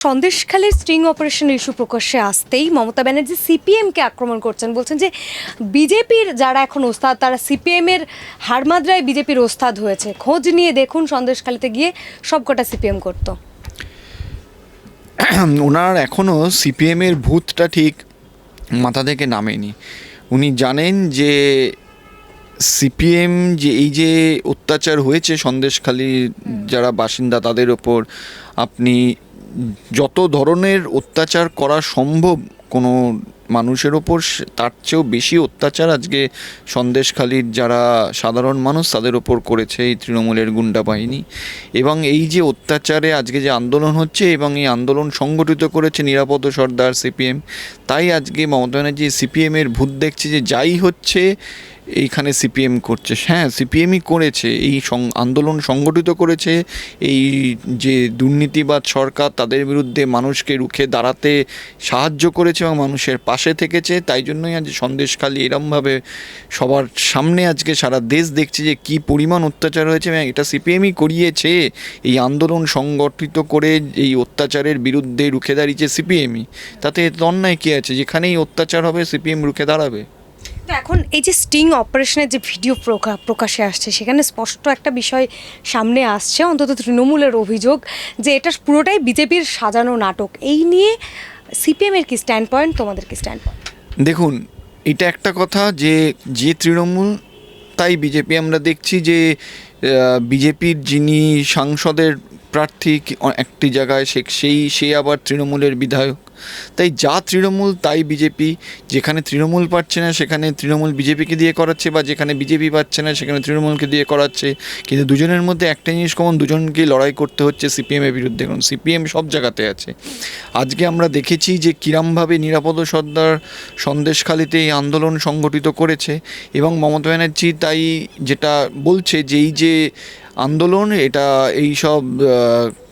সন্দেশখালীর string operation issue প্রকাশ্যে আসতেই মমতা ব্যানার্জি সিপিএমকে আক্রমণ করছেন। বলছেন যে বিজেপির যারা এখন ওস্তাদ তারা সিপিএমের হারমাদ্রায় বিজেপির ওস্তাদ হয়েছে। খোঁজ নিয়ে দেখুন সন্দেশখালিতে গিয়ে সবকটা সিপিএম করতো। ওনার এখনও সিপিএমের ভূতটা ঠিক মাথা থেকে নামেনি। উনি জানেন যে সিপিএম যে এই যে অত্যাচার হয়েছে সন্দেশখালীর যারা বাসিন্দা তাদের ওপর আপনি যত ধরনের অত্যাচার করা সম্ভব কোনো মানুষের ওপর তার চেয়েও বেশি অত্যাচার আজকে সন্দেশখালীর যারা সাধারণ মানুষ, তাদের ওপর করেছে এই তৃণমূলের গুন্ডা বাহিনী। এবং এই যে অত্যাচারে আজকে যে আন্দোলন হচ্ছে এবং এই আন্দোলন সংগঠিত করেছে নিরাপদ সর্দার সিপিএম, তাই আজকে মমতা ব্যানার্জি সিপিএমের ভূত দেখছে যে যাই হচ্ছে এইখানে সিপিএম করছে। হ্যাঁ সিপিএমই করেছে। এই আন্দোলন সংগঠিত করেছে। এই যে দুর্নীতিবাদ সরকার তাদের বিরুদ্ধে মানুষকে রুখে দাঁড়াতে সাহায্য করেছে এবং মানুষের পাশে থেকেছে। তাই জন্যই আজ সন্দেশখালী এরমভাবে সবার সামনে আজকে সারা দেশ দেখছে যে কি পরিমাণ অত্যাচার হয়েছে এবং এটা সিপিএমই করিয়েছে। এই আন্দোলন সংগঠিত করে এই অত্যাচারের বিরুদ্ধে রুখে দাঁড়িয়েছে সিপিএমই। তাতে অন্যায় কী আছে? যেখানেই অত্যাচার হবে, সিপিএম রুখে দাঁড়াবে। এখন এই যে স্টিং অপারেশনের যে ভিডিও প্রকা- প্রকাশ্যে আসছে, সেখানে স্পষ্ট একটা বিষয় সামনে আসছে, অন্তত তৃণমূলের অভিযোগ যে এটা পুরোটাই বিজেপির সাজানো নাটক। এই নিয়ে সিপিএমের কি স্ট্যান্ড পয়েন্ট তোমাদের কি স্ট্যান্ড পয়েন্ট দেখুন, এটা একটা কথা যে যে তৃণমূল, তাই বিজেপি আমরা দেখছি যে বিজেপির যিনি সাংসদের প্রার্থী একটি জায়গায় সে সেই সে আবার তৃণমূলের বিধায়ক। তাই যা তৃণমূল, তাই বিজেপি। যেখানে তৃণমূল পাচ্ছে না, সেখানে তৃণমূল বিজেপিকে দিয়ে করাচ্ছে বা যেখানে বিজেপি পাচ্ছে না, সেখানে তৃণমূলকে দিয়ে করাচ্ছে। কিন্তু দুজনের মধ্যে একটা জিনিস কমন দুজনকেই লড়াই করতে হচ্ছে সিপিএমের বিরুদ্ধে। কারণ সিপিএম সব জায়গাতে আছে। আজকে আমরা দেখেছি যে কিরমভাবে নিরাপদ সর্দার সন্দেশখালিতে এই আন্দোলন সংগঠিত করেছে এবং মমতা ব্যানার্জি তাই যেটা বলছে যে এই যে আন্দোলন, এটা এই সব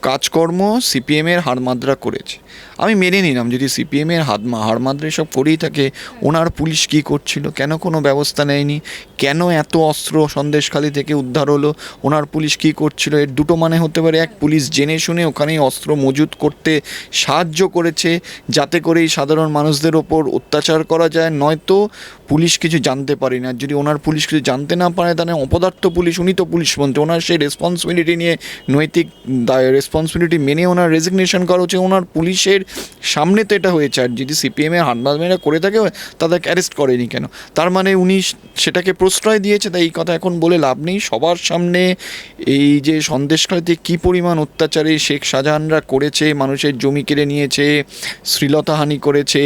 কাজকর্ম সিপিএমের হাড়মাদ্রা করেছে। আমি মেনে নিলাম, যদি সিপিএমের হাত হাড়মাদ্রা সব করেই থাকে, ওনার পুলিশ কি করছিল? কেন কোনো ব্যবস্থা নেয়নি? কেন এত অস্ত্র সন্দেশখালি থেকে উদ্ধার হলো? ওনার পুলিশ কি করছিল? এর দুটো মানে হতে পারে, এক পুলিশ জেনে শুনে ওখানেই অস্ত্র মজুত করতে সাহায্য করেছে, যাতে করে এই সাধারণ মানুষদের ওপর অত্যাচার করা যায়, নয়তো পুলিশ কিছু জানতে পারে না। যদি ওনার পুলিশ কিছু জানতে না পারে, তাহলে অপদার্থ পুলিশ, উনি তো পুলিশ মন্ত্রী, ওনার সেই রেসপন্সিবিলিটি নিয়ে নৈতিক রেসপন্সিবিলিটি মেনে ওনার রেজিগনেশন করা হচ্ছে ওনার পুলিশের সামনে তো এটা হয়েছে, আর যদি সিপিএমের হানবাজমেরা করে থাকে, তাদেরকে অ্যারেস্ট করেনি কেন? তার মানে উনি সেটাকে প্রশ্রয় দিয়েছে, তাই এই কথা এখন বলে লাভ নেই। সবার সামনে এই যে সন্দেশখালীতে কী পরিমাণ অত্যাচারে শেখ শাহজাহানরা করেছে, মানুষের জমি কেড়ে নিয়েছে শ্রীলতাহানি করেছে,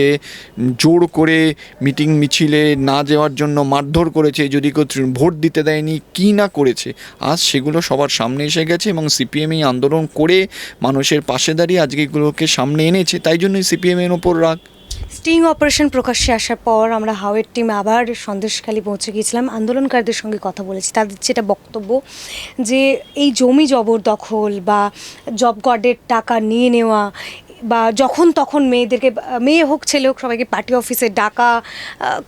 জোর করে মিটিং মিছিলে না যাওয়ার জন্য মারধর করেছে, যদি কেউ ভোট দিতে দেয়নি, কী না করেছে? আজ সেগুলো সবার সামনে এসে গেছে এবং সিপিএম এই আন্দোলন করে মানুষের পাশে দাঁড়িয়ে আজকে এগুলোকে সামনে এনেছে। তাই জন্যই সিপিএমের ওপর রাগ। স্টিং অপারেশন প্রকাশ্যে আসার পর আমরা হাওয়ের টিম আবার সন্দেশখালী পৌঁছে গিয়েছিলাম। আন্দোলনকারীদের সঙ্গে কথা বলেছি। তাদের যেটা বক্তব্য যে এই জমি জবরদখল বা জব কার্ডের টাকা নিয়ে নেওয়া বা যখন তখন মেয়েদেরকে, মেয়ে হোক, ছেলে হোক, সবাইকে পার্টি অফিসে ডাকা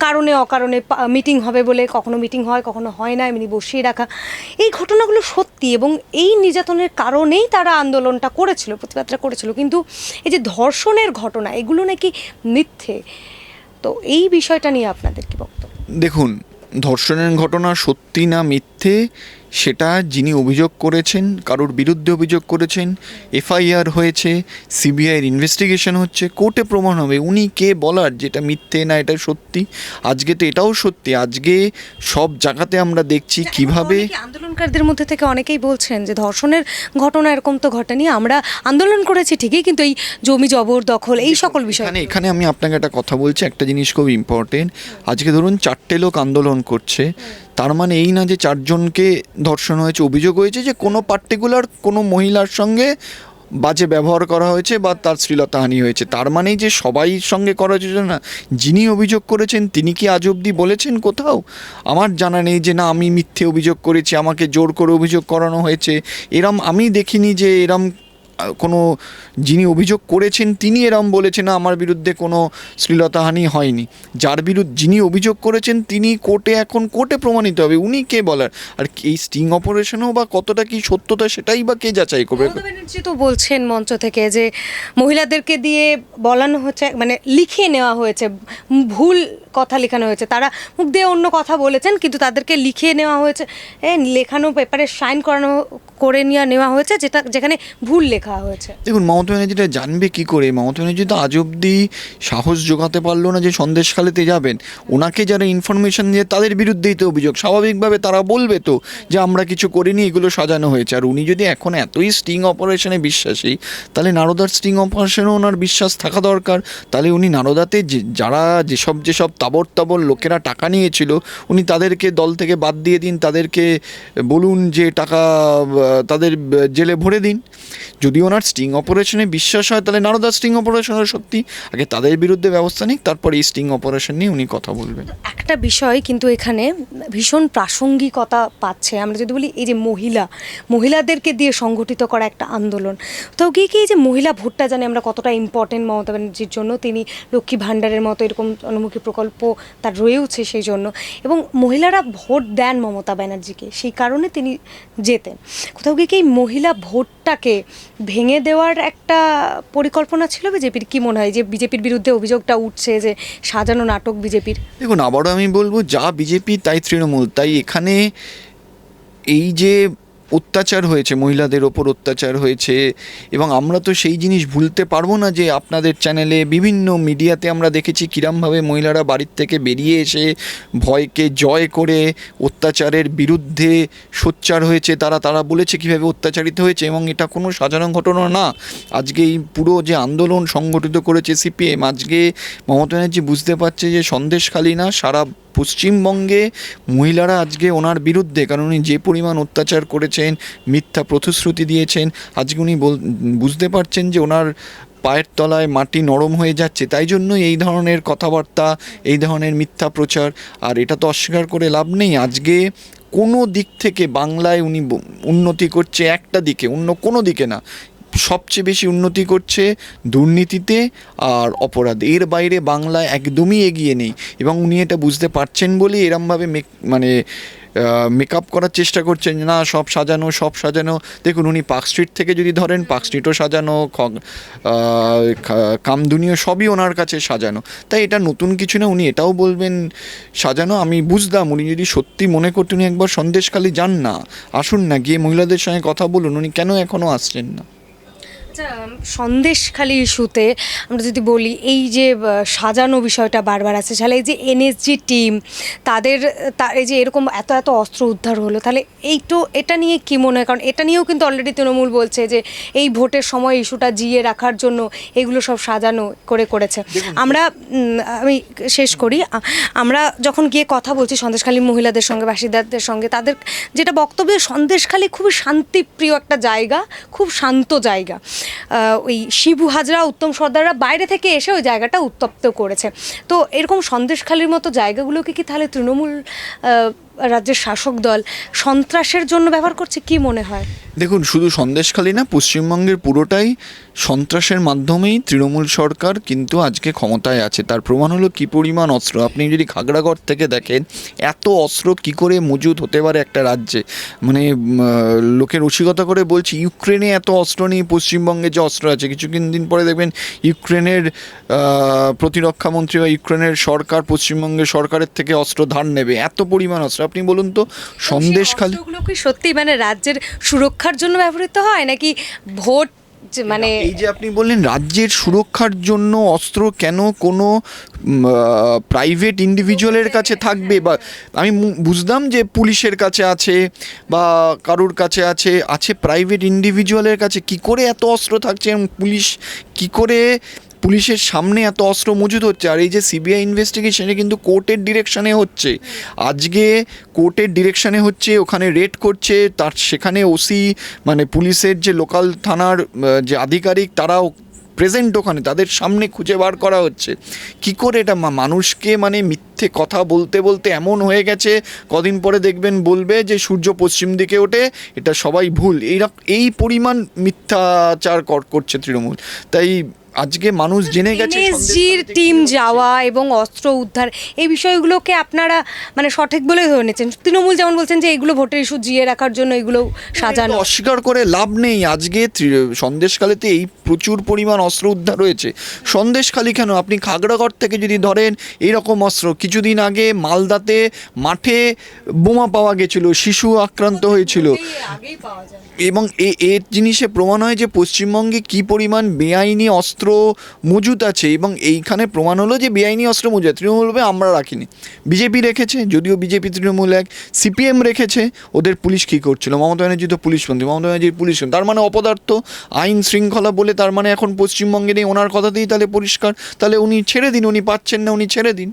কারণে, অকারণে মিটিং হবে বলে কখনো মিটিং হয়, কখনো হয় না, এমনি বসিয়ে রাখা। এই ঘটনাগুলো সত্যি এবং এই নির্যাতনের কারণেই তারা আন্দোলনটা করেছিল, প্রতিবাদটা করেছিল। কিন্তু এই যে ধর্ষণের ঘটনা, এগুলো নাকি মিথ্যে? তো এই বিষয়টা নিয়ে আপনাদের কি বক্তব্য? দেখুন, ধর্ষণের ঘটনা সত্যি না মিথ্যে? সেটা যিনি অভিযোগ করেছেন কারোর বিরুদ্ধে অভিযোগ করেছেন এফআইআর হয়েছে সিবিআইয়ের ইনভেস্টিগেশন হচ্ছে কোর্টে প্রমাণ হবে উনি কে বলার যেটা মিথ্যে না এটা সত্যি আজকে তো এটাও সত্যি আজকে সব জায়গাতে আমরা দেখছি কীভাবে আন্দোলনকারীদের মধ্যে থেকে অনেকেই বলছেন যে ধর্ষণের ঘটনা এরকম তো ঘটেনি আমরা আন্দোলন করেছি ঠিকই কিন্তু এই জমি জবরদখল এই সকল বিষয় এখানে এখানে আমি আপনাকে একটা কথা বলছি একটা জিনিস খুব ইম্পর্টেন্ট আজকে ধরুন চারটে লোক আন্দোলন করছে তার মানে এই না যে চারজনকে ধর্ষণ হয়েছে, অভিযোগ হয়েছে যে কোনো পার্টিকুলার কোনো মহিলার সঙ্গে বাজে ব্যবহার করা হয়েছে বা তার শ্লীলতাহানি হয়েছে। তার মানেই যে সবাই সঙ্গে করা হয়েছে না, যিনি অভিযোগ করেছেন তিনি কি আজ অবধি বলেছেন কোথাও? আমার জানা নেই যে না, আমি মিথ্যে অভিযোগ করেছি, আমাকে জোর করে অভিযোগ করানো হয়েছে। এরম আমি দেখিনি যে এরম কোনো যিনি অভিযোগ করেছেন তিনি এরম বলেছেন আমার বিরুদ্ধে কোনো শ্লীলতাহানি হয়নি। যার বিরুদ্ধে যিনি অভিযোগ করেছেন, তিনি কোর্টে এখন কোর্টে প্রমাণিত হবে। উনি কে বলার? আর এই স্টিং অপারেশনও বা কতটা কি সত্যতা সেটাই বা কে যাচাই করবে? তো বলছেন মঞ্চ থেকে যে মহিলাদেরকে দিয়ে বলানো হচ্ছে মানে লিখিয়ে নেওয়া হয়েছে, ভুল কথা লেখানো হয়েছে। তারা মুখ দিয়ে অন্য কথা বলেছেন, কিন্তু তাদেরকে লিখিয়ে নেওয়া হয়েছে। লেখানো পেপারে সাইন করানো, করে নিয়ে নেওয়া হয়েছে, যেটা, যেখানে ভুল লেখা হয়েছে। দেখুন, মমতা ব্যানার্জিটা জানবে কি করে? মমতা ব্যানার্জি তো আজ অব্দি সাহস জোগাতে পারল না যে সন্দেশখালিতে যাবেন। ওনাকে যারা ইনফরমেশন দিয়ে তাদের বিরুদ্ধেই তো অভিযোগ। স্বাভাবিকভাবে তারা বলবে তো যে আমরা কিছু করিনি, এগুলো সাজানো হয়েছে। আর উনি যদি এখন এতই স্টিং অপারেশনে বিশ্বাসী, তাহলে নারদার স্টিং অপারেশনে ওনার বিশ্বাস থাকা দরকার। তাহলে উনি নারদাতে যে, যারা যেসব যেসব তাবর তাবর লোকেরা টাকা নিয়েছিল, উনি তাদেরকে দল থেকে বাদ দিয়ে দিন, তাদেরকে বলুন যে টাকা তাদের জেলে ভরে দিন। যদি ওনার স্টিং অপারেশনে বিশ্বাস হয়, তাহলে নারদা স্টিং অপারেশনের সত্যি। আগে তাদের বিরুদ্ধে ব্যবস্থা নিক, তারপর এই স্টিং অপারেশন নিয়ে উনি কথা বলবেন। একটা বিষয় কিন্তু এখানে ভীষণ প্রাসঙ্গিকতা পাচ্ছে। আমরা যদি বলি, এই যে মহিলা, মহিলাদেরকে দিয়ে সংগঠিত করা একটা আন্দোলন। তো কি এই যে মহিলা ভোটটা জানে আমরা কতটা ইম্পর্টেন্ট মমতা ব্যানার্জির জন্য? তিনি লক্ষ্মী ভাণ্ডারের মতো এরকম অনুমুখী প্রকল্প তার রয়েওছে সেই জন্য এবং মহিলারা ভোট দেন মমতা ব্যানার্জিকে, সেই কারণে তিনি জেতেন। কোথাও গিয়ে কি মহিলা ভোটটাকে ভেঙে দেওয়ার একটা পরিকল্পনা ছিল বিজেপির? কি মনে হয় যে বিজেপির বিরুদ্ধে অভিযোগটা উঠছে যে সাজানো নাটক বিজেপির? দেখুন, আবারও আমি বলব, যা বিজেপি, তাই তৃণমূল। তাই এখানে এই যে অত্যাচার হয়েছে, মহিলাদের ওপর অত্যাচার হয়েছে এবং আমরা তো সেই জিনিস ভুলতে পারব না যে আপনাদের চ্যানেলে বিভিন্ন মিডিয়াতে আমরা দেখেছি কিরমভাবে মহিলারা বাড়ির থেকে বেরিয়ে এসে ভয়কে জয় করে অত্যাচারের বিরুদ্ধে সোচ্চার হয়েছে। তারা তারা বলেছে কীভাবে অত্যাচারিত হয়েছে এবং এটা কোনো সাধারণ ঘটনা না। আজকে এই পুরো যে আন্দোলন সংগঠিত করেছে সিপিএম, আজকে মমতা ব্যানার্জি বুঝতে পারছে যে সন্দেশখালী না, সারা পশ্চিমবঙ্গে মহিলারা আজকে ওনার বিরুদ্ধে, কারণ উনি যে পরিমাণ অত্যাচার করেছেন, মিথ্যা প্রতিশ্রুতি দিয়েছেন, আজকে উনি বুঝতে পারছেন যে ওনার পায়ের তলায় মাটি নরম হয়ে যাচ্ছে, তাই জন্য এই ধরনের কথাবার্তা, এই ধরনের মিথ্যা প্রচার, আর এটা তো অস্বীকার করে লাভ নেই। আজকে কোনো দিক থেকে বাংলায় উনি উন্নতি করছে একটা দিকে, অন্য কোনো দিকে না। সবচেয়ে বেশি উন্নতি করছে দুর্নীতিতে আর অপরাধ। এর বাইরে বাংলা একদমই এগিয়ে নেই এবং উনি এটা বুঝতে পারছেন বলেই এরমভাবে মেক মানে মেকআপ করার চেষ্টা করছেন না, সব সাজানো সব সাজানো। দেখুন, উনি পার্ক স্ট্রিট থেকে যদি ধরেন, পার্ক স্ট্রিটও সাজানো কামদুনিও সবই ওনার কাছে সাজানো। তাই এটা নতুন কিছু না, উনি এটাও বলবেন, সাজানো? আমি বুঝতাম উনি যদি সত্যি মনে করতেন উনি একবার সন্দেশখালি যান না, আসুন না, গিয়ে মহিলাদের সঙ্গে কথা বলুন, উনি কেন এখনও আসছেন না? সন্দেশখালী ইস্যুতে আমরা যদি বলি এই যে সাজানো বিষয়টা বারবার আছে তাহলে এই যে এনএসজি টিম তাদের তা এই যে এরকম এত এত অস্ত্র উদ্ধার হলো তাহলে এইটো এটা নিয়ে কি মনে হয়? কারণ এটা নিয়েও কিন্তু অলরেডি তৃণমূল বলছে যে এই ভোটের সময় ইস্যুটা জিয়ে রাখার জন্য এগুলো সব সাজানো করে করেছে। আমরা আমি শেষ করি। আমরা যখন গিয়ে কথা বলছি সন্দেশখালী মহিলাদের সঙ্গে বাসিন্দাদের সঙ্গে তাদের যেটা বক্তব্য সন্দেশখালী খুবই শান্তিপ্রিয় একটা জায়গা খুব শান্ত জায়গা। ওই শিবু হাজরা, উত্তম সর্দাররা বাইরে থেকে এসে ওই জায়গাটা উত্তপ্ত করেছে। তো এরকম সন্দেশখালির মতো জায়গাগুলোকে কি তাহলে তৃণমূল রাজ্যের শাসক দল সন্ত্রাসের জন্য ব্যবহার করছে কি মনে হয়? দেখুন শুধু সন্দেশখালী না পশ্চিমবঙ্গের পুরোটাই সন্ত্রাসের মাধ্যমেই তৃণমূল সরকার কিন্তু আজকে ক্ষমতায় আছে। তার প্রমাণ হলো কী পরিমাণ অস্ত্র। আপনি যদি খাগড়াগড় থেকে দেখেন এত অস্ত্র কি করে মজুদ হতে পারে একটা রাজ্যে? মানে লোকের রসিকতা করে বলছি ইউক্রেনে এত অস্ত্র নেই পশ্চিমবঙ্গে যে অস্ত্র আছে। কিছু দিন পরে দেখবেন ইউক্রেনের আহ, প্রতিরক্ষা মন্ত্রী বা ইউক্রেনের সরকার পশ্চিমবঙ্গের সরকারের থেকে অস্ত্র ধার নেবে। এত পরিমাণ অস্ত্র। আপনি বলুন তো সন্দেশখালী অস্ত্রগুলো কি সত্যি মানে রাজ্যের সুরক্ষার জন্য ব্যবহৃত হয় নাকি ভোট মানে এই যে আপনি বললেন রাজ্যের সুরক্ষার জন্য অস্ত্র কেন কোনো প্রাইভেট ইন্ডিভিজুয়ালের কাছে থাকবে? বা আমি বুঝতাম যে পুলিশের কাছে আছে বা কারোর কাছে আছে আছে প্রাইভেট ইন্ডিভিজুয়ালের কাছে। কি করে এত অস্ত্র থাকছে? এবং পুলিশ কি করে পুলিশের সামনে এত অস্ত্র মজুদ হচ্ছে, আর এই যে সিবিআই ইনভেস্টিগেশন কিন্তু কোর্টের ডিরেকশনে হচ্ছে। আজকে কোর্টের ডিরেকশনে হচ্ছে, ওখানে রেড করছে, তার সেখানে ওসি মানে পুলিশের যে লোকাল থানার যে আধিকারিক, তারাও প্রেজেন্ট ওখানে, তাদের সামনে খুঁজে বার করা হচ্ছে। কি করে এটা মানুষকে মানে মিথ্যে কথা বলতে বলতে এমন হয়ে গেছে, কদিন পরে দেখবেন বলবে যে সূর্য পশ্চিম দিকে ওঠে, এটা সবাই ভুল। এই এই পরিমাণ মিথ্যাচার কর- করছে তৃণমূল। তাই আজকে মানুষ জেনে গেছে এনএসজির টিম যাওয়া এবং অস্ত্র উদ্ধার এই বিষয়গুলোকে আপনারা মানে সঠিক বলে ধরে নিচ্ছেন। তৃণমূল যেমন বলছেন যে এগুলো ভোটের ইস্যু জিয়ে রাখার জন্য এগুলো সাজানো। অস্বীকার করে লাভ নেই। আজকে সন্দেশখালীতে এই প্রচুর পরিমাণ অস্ত্র উদ্ধার হয়েছে। সন্দেশখালী কেন? আপনি খাগড়াগড় থেকে যদি ধরেন এইরকম অস্ত্র কিছুদিন আগে মালদাতে মাঠে বোমা পাওয়া গেছিল শিশু আক্রান্ত হয়েছিল। এবং এ- এর জিনিসে প্রমাণ হয় যে পশ্চিমবঙ্গে কি পরিমাণ বেআইনি অস্ত্র মজুত আছে এবং এইখানে প্রমাণ হলো যে বেআইনি অস্ত্র মজুত। তৃণমূল বলবে আমরা রাখিনি। বিজেপি রেখেছে, যদিও বিজেপি, তৃণমূল এক। সিপিএম রেখেছে, ওদের পুলিশ কী করছিল? মমতা ব্যানার্জি তো পুলিশ মন্ত্রী মমতা ব্যানার্জির পুলিশ। তার মানে অপদার্থ, আইন শৃঙ্খলা বলে তার মানে এখন পশ্চিমবঙ্গে নেই, ওনার কথাতেই তাহলে পরিষ্কার। তাহলে উনি ছেড়ে দিন, উনি পাচ্ছেন না, উনি ছেড়ে দিন।